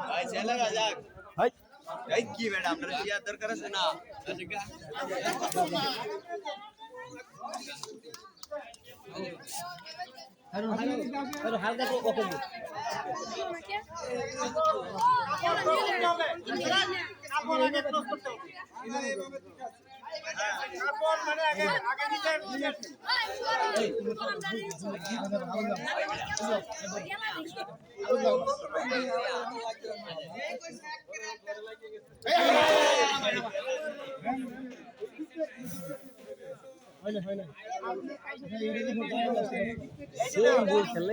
ভাই ছেলে রাজাক ভাই। এই কি ম্যাডাম আপনারা কি আদর করে না। আপনার খেললে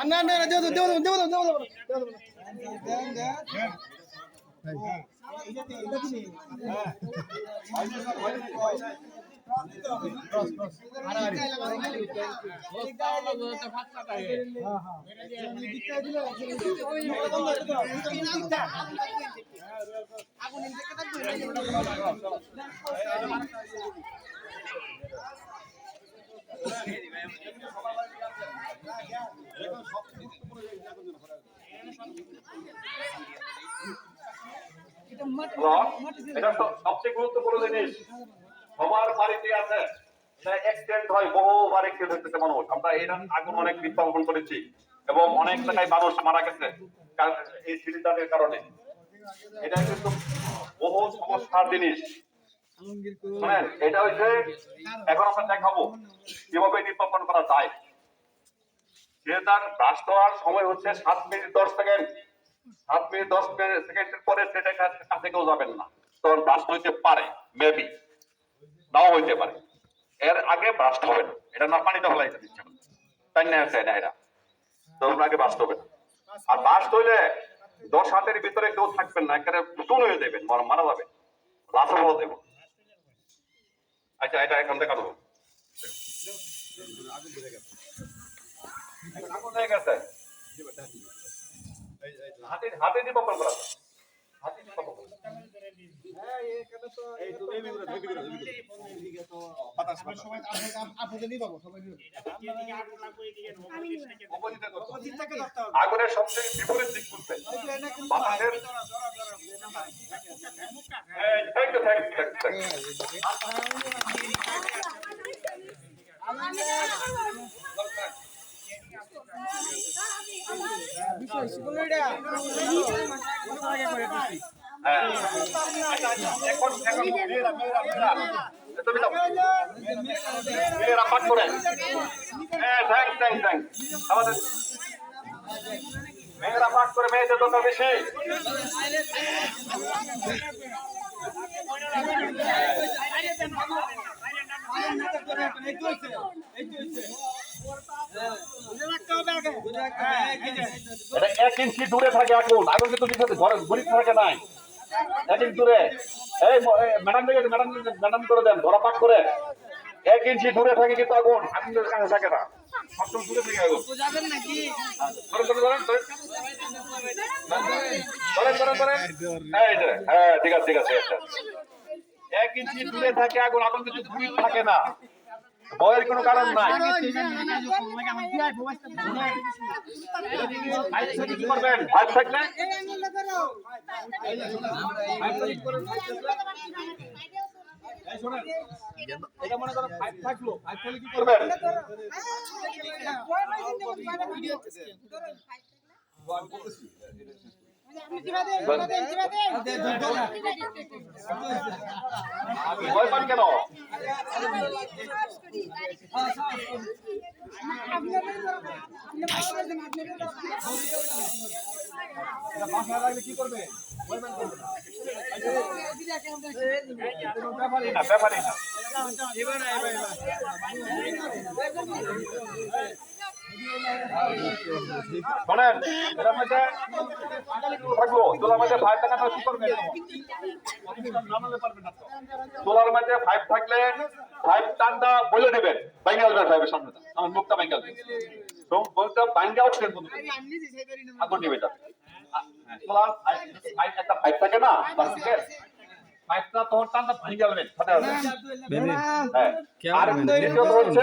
అన్న దేవత దేవత దేవత దేవత దేవత সব এবং অনেক জায়গায় মানুষ মারা গেছে এই সিলিন্ডারের কারণে। এটা কিন্তু বহু জিনিস। এটা হচ্ছে এখন আমরা দেখাবো কীভাবে নির্বাপন করা যায়। সিলিন্ডার ব্রাশ হওয়ার সময় হচ্ছে সাত মিনিট দশ সেকেন্ড। সাত মিনিট দশ সেকেন্ডের পরে সেটা কাছে কেউ যাবেন না। তখন ব্রাস্ট হইতে পারে মেবি নাও হইতে পারে। এর আগে ব্রাস্ট হবে না। এটা না পানিতে হলাইতে দিচ্ছে তাই না না তখন আগে ব্রাস্ট হবে না। আর ব্রাস্ট হইলে দশ হাতের ভিতরে কেউ থাকবেন না। একেবারে পুতুন হয়ে দেবেন মারা মারা যাবে দেব। আচ্ছা এটা এখন এখন আগুন গেছে। আগুনের সবচেয়ে বিপরীত দিক করতে বাতাসের মেয়েরা পাঠ করেন হ্যাঁ থ্যাংক থ্যাংক থ্যাংক আমাদের মেয়েরা পাঠ করে মেয়েদের দরকার বেশি এই তো এই তো এক ইঞ্চি দূরে থাকে আগুন আগুন কিন্তু ঘরে গরিব থাকে নাই। এক ইঞ্চি দূরে। এই ম্যাডাম দিকে ম্যাডাম ম্যাডাম করে দেন, ধরা করে। এক ইঞ্চি দূরে থাকে কিন্তু আগুন আগুনের কাছে থাকে না সবসময় দূরে হ্যাঁ ঠিক আছে ঠিক আছে। এক ইঞ্চি দূরে থাকে আগুন আগুন কিন্তু থাকে না। ভয়ের কোনো কারণ নাই কি করবেন থাকলে এটা মনে করো ফাইভ থাকল ফাইভ থাকলে কি করবেন ভয় পান কেন বাসা লাগলে কি করবে ব্যাপারই না। শোনেন এটার মধ্যে থাকল তোলার মধ্যে ফাইভ টাকা কি তোলার মধ্যে ফাইভ থাকলে ফাইভ টানটা বলে দেবেন ব্যাঙ্গে আসবেন ফাইভের সামনে। আমার মুখটা ব্যাঙ্গে আসবে তো বলতে ব্যাঙ্গে আসবেন বন্ধু। আগুন নিবে এটা। তোলার একটা ফাইভ থাকে না প্লাস্টিকের ফাইভটা টানটা ভেঙে আসবে হ্যাঁ। আর দ্বিতীয়ত হচ্ছে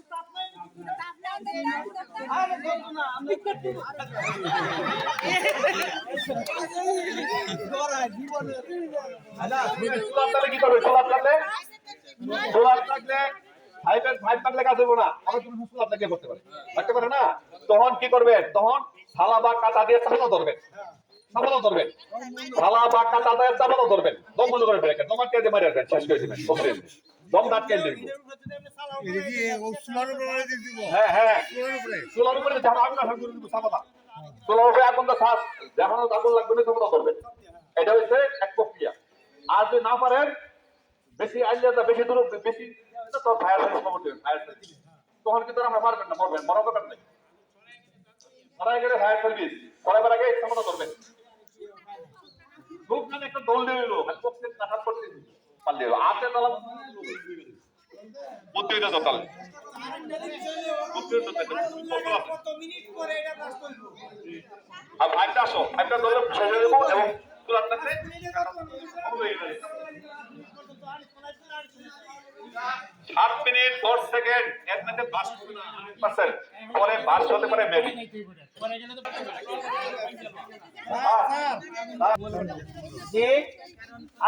তখন কি করবেন তখন থালা বা কাটা দিয়ে চাপানো ধরবেন চাপানো ধরবেন থালা বা কাটা দিয়ে চাপানো ধরবেন দম বন্ধ করে ফেলেন দম আটকে দিয়ে মারি আসবেন শেষ করে। দম আটকে দিবেন হ্যাঁ হ্যাঁ। উপরে। আগুন করে দিব উপরে আগুন লাগবে না চাপাতা ধরবেন এটা হচ্ছে এক প্রক্রিয়া। আর যদি না পারেন বেশি আইলে বেশি দূর বেশি এটা ফায়ার সার্ভিস খবর ফায়ার সার্ভিস তখন কিন্তু আমরা মারবেন না মরবেন মরার দরকার নেই। মারা গেলে ফায়ার সার্ভিস করাবার আগে ক্ষমতা করবেন খুব একটা দল দিয়ে করতে পারলে আতে তালা বুদ্ধি দিতে দরকার বুদ্ধি দিতে কত মিনিট পরে এটা কাজ করব আর ফাইভটা আসো। ফাইভটা ধরে হয়ে যাব এবং তোলার থাকলে সাত মিনিট, দশ সেকেন্ড। এর মধ্যে পার্সেন্ট পরে বাস হতে পারে মেবি।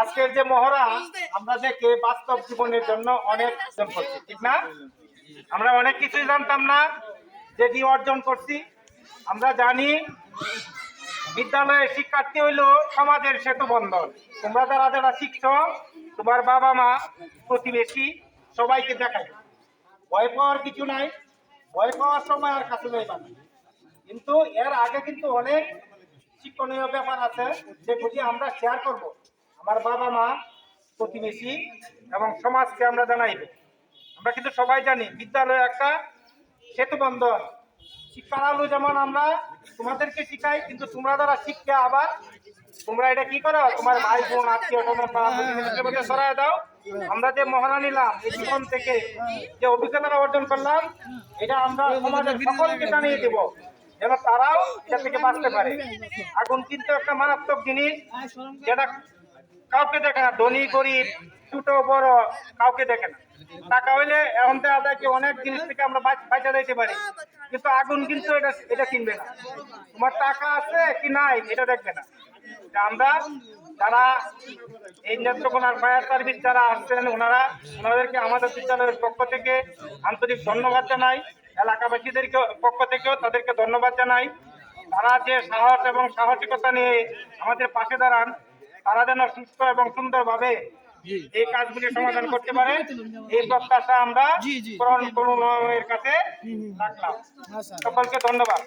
আজকের যে মহড়া, আমরা দেখে বাস্তব জীবনের জন্য অনেক করছি, ঠিক না? আমরা অনেক কিছুই জানতাম না যেটি অর্জন করছি। আমরা জানি বিদ্যালয়ের শিক্ষার্থী হইল সমাজের সেতু বন্ধন তোমরা যারা যারা শিখছ, তোমার বাবা মা, প্রতিবেশী, সবাইকে দেখাই। ভয় পাওয়ার কিছু নাই, ভয় পাওয়ার সময় আর কাছে যাইবা না। কিন্তু এর আগে কিন্তু অনেক শিক্ষণীয় ব্যাপার আছে যেগুলি আমরা শেয়ার করব। আমার বাবা মা, প্রতিবেশী এবং সমাজকে আমরা জানাইব। আমরা কিন্তু সবাই জানি, বিদ্যালয় একটা সেতু বন্ধন শিক্ষার আলো যেমন আমরা তোমাদেরকে শিখাই, কিন্তু তোমরা যারা শিখতে আবার, তোমরা এটা কি করো? তোমার ভাই বোন, আত্মীয় ছড়ায় দাও। আমরা যে মহড়া নিলাম, এই জীবন থেকে যে অভিজ্ঞতা অর্জন করলাম, এটা আমরা সমাজের সকলকে জানিয়ে দেব। যেন তারাও এটা থেকে বাঁচতে পারে। আগুন কিন্তু একটা মারাত্মক জিনিস যেটা কাউকে দেখে না ধনী গরিব ছোট বড় কাউকে দেখে না। টাকা হইলে এখন তো আদায়কে অনেক জিনিস থেকে আমরা বাঁচ- বাঁচা দিতে পারি। কিন্তু আগুন কিন্তু এটা এটা কিনবে না। তোমার টাকা আছে কি নাই এটা দেখবে না। আমরা যারা এই নেত্রকোনার ফায়ার সার্ভিস যারা আসছেন ওনারা ওনাদেরকে আমাদের বিদ্যালয়ের পক্ষ থেকে আন্তরিক ধন্যবাদ জানাই। এলাকাবাসীদেরকে পক্ষ থেকেও তাদেরকে ধন্যবাদ জানাই। তারা যে সাহস এবং সাহসিকতা নিয়ে আমাদের পাশে দাঁড়ান তারা যেন সুস্থ এবং সুন্দরভাবে এই কাজগুলি সমাধান করতে পারে এই প্রত্যাশা আমরা পূরণ করুন এর কাছে রাখলাম। সকলকে ধন্যবাদ।